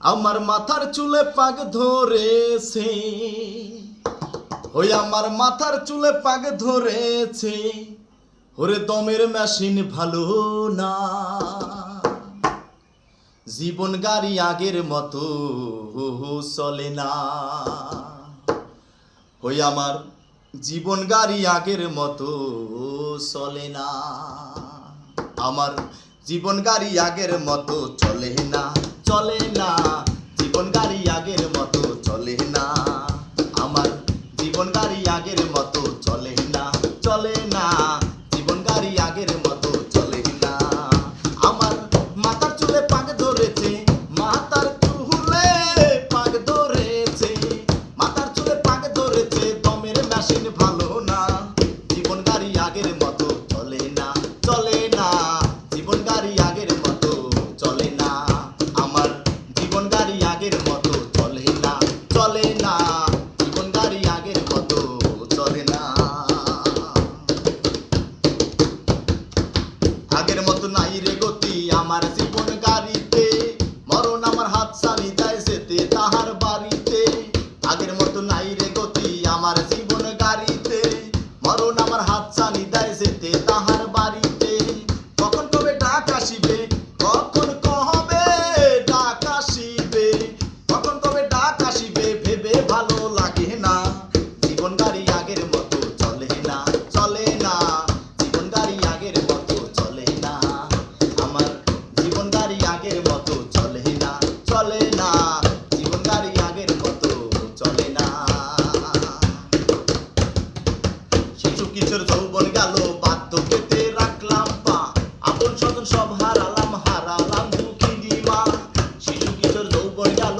আমার মাথার চুলে পাগ ধরেছে। ওই আমার মাথার চুলে পাগ ধরেছে। ওরে দমের মেশিন ভালো না। জীবন গাড়ি আগের মতো চলে না। ওই আমার জীবন গাড়ি আগের মতো চলে না। আমার জীবন গাড়ি আগের মতো চলে না, চলে আগের মতো চলে না। cámaras কিশোর যৌবন গেল বাধ্য পেতে রাখলাম পা আপন স্বজন সব হারালাম হারালাম দুঃখিনী মা শিশু কিশোর যৌবন গেল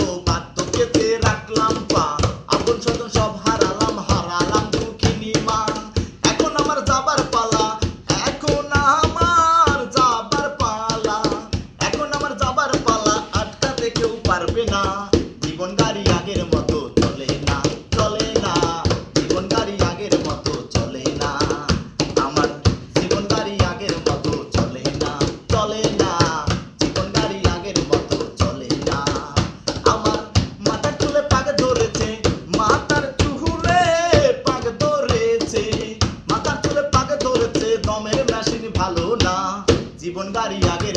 জীবন বাড়ি আগে